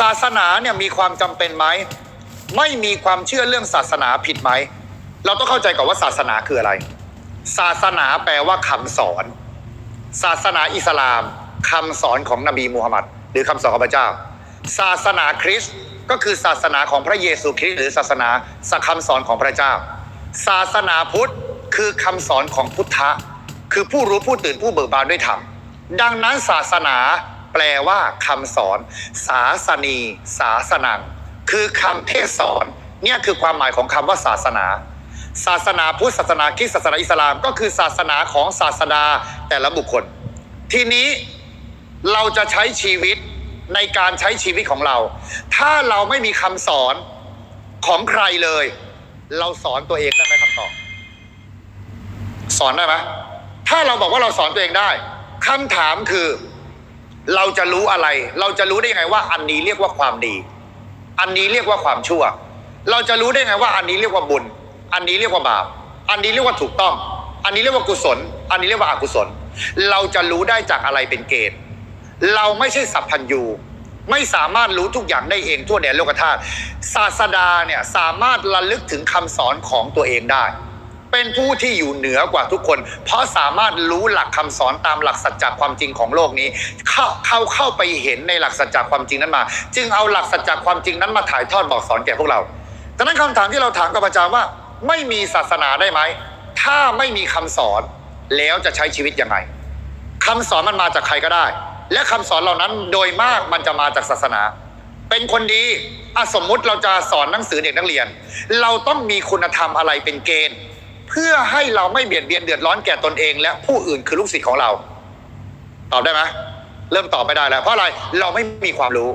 ศาสนาเนี่ยมีความจำเป็นไหมไม่มีความเชื่อเรื่องศาสนาผิดไหม เราต้องเข้าใจก่อนว่าศาสนาคืออะไร ศาสนาแปลว่าคำสอน ศาสนาอิสลามคำสอนของนบีมูฮัมมัดหรือคำสอนของพระเจ้า ศาสนาคริสต์ก็คือศาสนาของพระเยซูคริสต์หรือศาสนาสักคำสอนของพระเจ้า ศาสนาพุทธคือคำสอนของพุทธะ คือผู้รู้ผู้ตื่นผู้เบิกบานด้วยธรรม ดังนั้นศาสนา ลว่าคำสอน ศาสนี ศาสนัง คือคำเทศสอน เนี่ยคือความหมายของคำว่าศาสนา ศาสนาพุทธศาสนาคริสต์ศาสนาอิสลาม ก็คือศาสนาของศาสดาแต่ละบุคคล ทีนี้เราจะใช้ชีวิตในการใช้ชีวิตของเรา ถ้าเราไม่มีคำสอนของใครเลย เราสอนตัวเองได้ไหมคำตอบสอนได้ไหมถ้าเราบอกว่าเราสอนตัวเองได้คำถามคือ เราจะรู้อะไร เราจะรู้ได้ยังไงว่า อันนี้เรียกว่าความดี อันนี้เรียกว่าความชั่ว เราจะรู้ได้ไงว่า อันนี้เรียกว่าบุญ อันนี้เรียกว่าบาป อันนี้เรียกว่าถูกต้อง อันนี้เรียกว่ากุศล อันนี้เรียกว่าอกุศล เราจะรู้ได้จากอะไรเป็นเกณฑ์ เราไม่ใช่สัพพัญญูไม่สามารถรู้ทุกอย่างได้เองทั่วแดนโลกธาตุศาสดาเนี่ยสามารถระลึกถึงคำสอนของตัวเองได้ เป็นผู้ที่อยู่เหนือกว่าทุกคน เพราะสามารถรู้หลักคำสอนตามหลักสัจจะความจริงของโลกนี้ เข้าเข้าเข้าไปเห็นในหลักสัจจะความจริงนั้นมา จึงเอาหลักสัจจะความจริงนั้นมาถ่ายทอดบอกสอนแก่พวกเราดังนั้นคำถามที่เราถามกับอาจารย์ว่า ไม่มีศาสนาได้ไหม ถ้าไม่มีคำสอนแล้วจะใช้ชีวิตยังไงคำสอนมันมาจากใครก็ได้ และคำสอนเหล่านั้นโดยมากมันจะมาจากศาสนา เป็นคนดีอสมมุติเราจะสอนหนังสือเด็กนักเรียน เราต้องมีคุณธรรมอะไรเป็นเกณฑ์ เพื่อให้เราไม่เบียดเบียนเดือดร้อนแก่ตนเอง และผู้อื่นคือลูกศิษย์ของเรา ตอบได้ไหมเริ่มตอบไม่ได้แล้ว เพราะอะไรเราไม่มีความรู้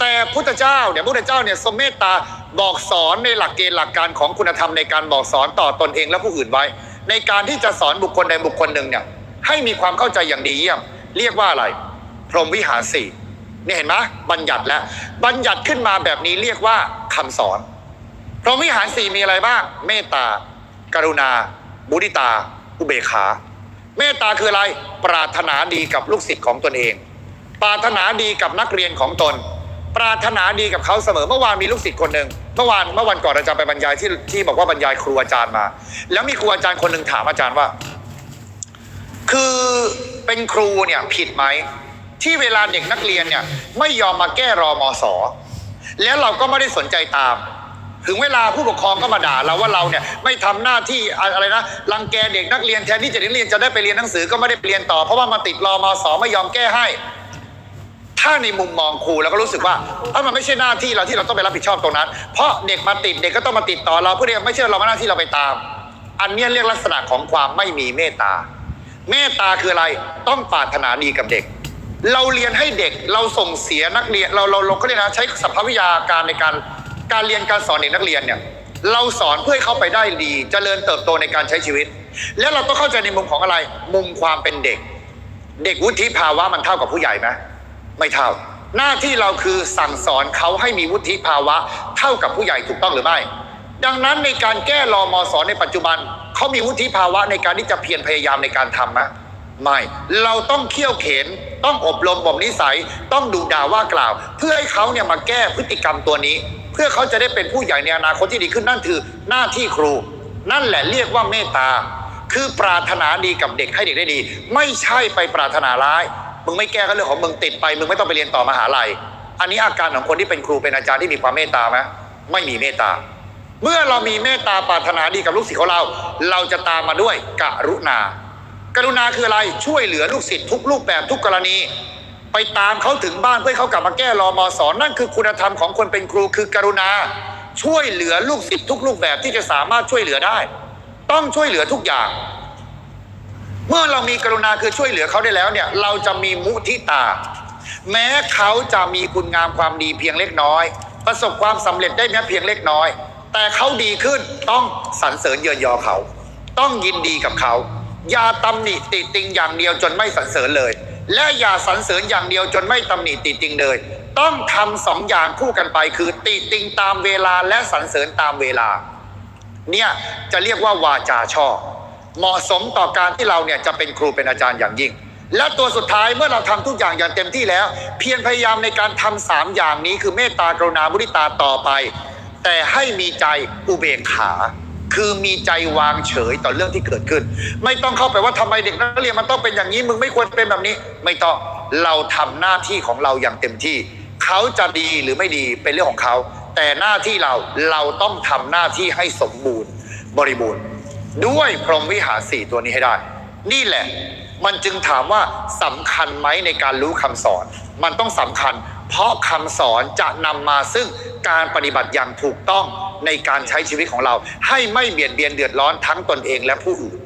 แต่พุทธเจ้าเนี่ยพุทธเจ้าเนี่ยทรงเมตตาบอกสอนในหลักเกณฑ์หลักการของคุณธรรมในการบอกสอนต่อตนเองและผู้อื่นไว้ ในการที่จะสอนบุคคลใดบุคคลหนึ่งเนี่ยให้มีความเข้าใจอย่างดีเยี่ยม เรียกว่าอะไร พรหมวิหารสี่นี่เห็นไหมบัญญัติแล้วบัญญัติขึ้นมาแบบนี้เรียกว่าคำสอน พรหมวิหารสี่มีอะไรบ้าง เมตตา กรุณา มุทิตา อุเบกขา เมตตาคืออะไร ปรารถนาดีกับลูกศิษย์ของตนเอง ปรารถนาดีกับนักเรียนของตน ปรารถนาดีกับเขาเสมอ เมื่อวานมีลูกศิษย์คนหนึ่ง เมื่อวานเมื่อวันก่อนอาจารย์ไปบรรยายที่ที่บอกว่าบรรยายครูอาจารย์มา แล้วมีครูอาจารย์คนหนึ่งถามอาจารย์ว่า คือเป็นครูเนี่ยผิดไหมที่เวลาเด็กนักเรียนเนี่ยไม่ยอมมาแก้รอมอสอแล้วเราก็ไม่ได้สนใจตาม ถึงเวลาผู้ปกครองก็มาด่าเราว่าเราเนี่ยไม่ทำหน้าที่อะไรนะรังแกเด็กนักเรียนแทนที่จะเด็กนักเรียนจะได้ไปเรียนหนังสือก็ไม่ได้ไปเรียนต่อ เพราะว่ามาติดรอมอสอไม่ยอมแก้ให้ ถ้าในมุมมองครูเราก็รู้สึกว่าเอ้ามันไม่ใช่หน้าที่เราที่เราต้องไปรับผิดชอบตรงนั้น เพราะเด็กมาติดเด็กก็ต้องมาติดต่อเราเพื่อที่ไม่ใช่เรามาหน้าที่เราไปตาม อันเนี้ยเรียกลักษณะของความไม่มีเมตตา เมตตาคืออะไรต้องปรารถนาดีกับเด็ก เราเรียนให้เด็กเราส่งเสียนักเรียนเราเราเราก็เรียกนะใช้สัพพวิทยาการในการ การเรียนการสอนเด็กนักเรียนเนี่ยเราสอนเพื่อให้เขาไปได้ดีจเจริญเติบโตในการใช้ชีวิต แล้วเราต้องเข้าใจในมุมของอะไร มุมความเป็นเด็ก เด็กวุฒิภาวะมันเท่ากับผู้ใหญ่ไหมไม่เท่า หน้าที่เราคือสั่งสอนเขาให้มีวุฒิภาวะ เท่ากับผู้ใหญ่ถูกต้องหรือไม่ ดังนั้นในการแก้รอมอสอนในปัจจุบันเขามีวุฒิภาวะในการที่จะเพียรพยายามในการทำไหมไม่ เราต้องเขี่ยวเข็น ต้องอบรมบ่มนิสัย ต้องดูด่าว่ากล่าว เพื่อให้เขาเนี่ยมาแก้พฤติกรรมตัวนี้ เพื่อเขาจะได้เป็นผู้ใหญ่ในอนาคตที่ดีขึ้นนั่นคือหน้าที่ครู นั่นแหละเรียกว่าเมตตา คือปรารถนาดีกับเด็กให้เด็กได้ดี ไม่ใช่ไปปรารถนาร้าย มึงไม่แก้ก็เรื่องของมึงติดไป มึงไม่ต้องไปเรียนต่อมหาลัย อันนี้อาการของคนที่เป็นครูเป็นอาจารย์ที่มีความเมตตาไหมไม่มีเมตตา เมื่อเรามีเมตตาปรารถนาดีกับลูกศิษย์ของเรา เราจะตามมาด้วยกรุณา กรุณาคืออะไรช่วยเหลือลูกศิษย์ทุกรูปแบบทุกกรณี ไปตามเขาถึงบ้านเพื่อเขากลับมาแก้รอมอสอนนั่นคือคุณธรรมของคนเป็นครูคือกรุณา ช่วยเหลือลูกศิษย์ทุกรูปแบบที่จะสามารถช่วยเหลือได้ ต้องช่วยเหลือทุกอย่าง เมื่อเรามีกรุณาคือช่วยเหลือเขาได้แล้วเนี่ย เราจะมีมุทิตา แม้เขาจะมีคุณงามความดีเพียงเล็กน้อย ประสบความสำเร็จได้แม้เพียงเล็กน้อย แต่เขาดีขึ้นต้องสรรเสริญเยินยอเขา ต้องยินดีกับเขาอย่าตำหนิติติงอย่างเดียวจนไม่สรรเสริญเลย และอย่าสรรเสริญอย่างเดียวจนไม่ตำหนิติติงเลย ต้องทำสองอย่างคู่กันไปคือติติงตามเวลาและสรรเสริญตามเวลา เนี่ยจะเรียกว่าวาจาชอบเหมาะสมต่อการที่เราเนี่ยจะเป็นครูเป็นอาจารย์อย่างยิ่ง และตัวสุดท้ายเมื่อเราทำทุกอย่างอย่างเต็มที่แล้ว เพียรพยายามในการทำสามอย่างนี้คือเมตตากรุณามุทิตาต่อไป แต่ให้มีใจอุเบกขา คือมีใจวางเฉยต่อเรื่องที่เกิดขึ้น ไม่ต้องเข้าไปว่าทำไมเด็กนักเรียนมันต้องเป็นอย่างนี้ มึงไม่ควรเป็นแบบนี้ ไม่ต้องเราทำหน้าที่ของเราอย่างเต็มที่ เขาจะดีหรือไม่ดีเป็นเรื่องของเขา แต่หน้าที่เราเราต้องทำหน้าที่ให้สมบูรณ์บริบูรณ์ ด้วยพรหมวิหารสี่ตัวนี้ให้ได้ นี่แหละ มันจึงถามว่าสำคัญไหมในการรู้คำสอน มันต้องสำคัญ เพราะคำสอนจะนำมาซึ่งการปฏิบัติอย่างถูกต้อง ในการใช้ชีวิตของเรา ให้ไม่เบียดเบียนเดือดร้อนทั้งตนเองและผู้อื่น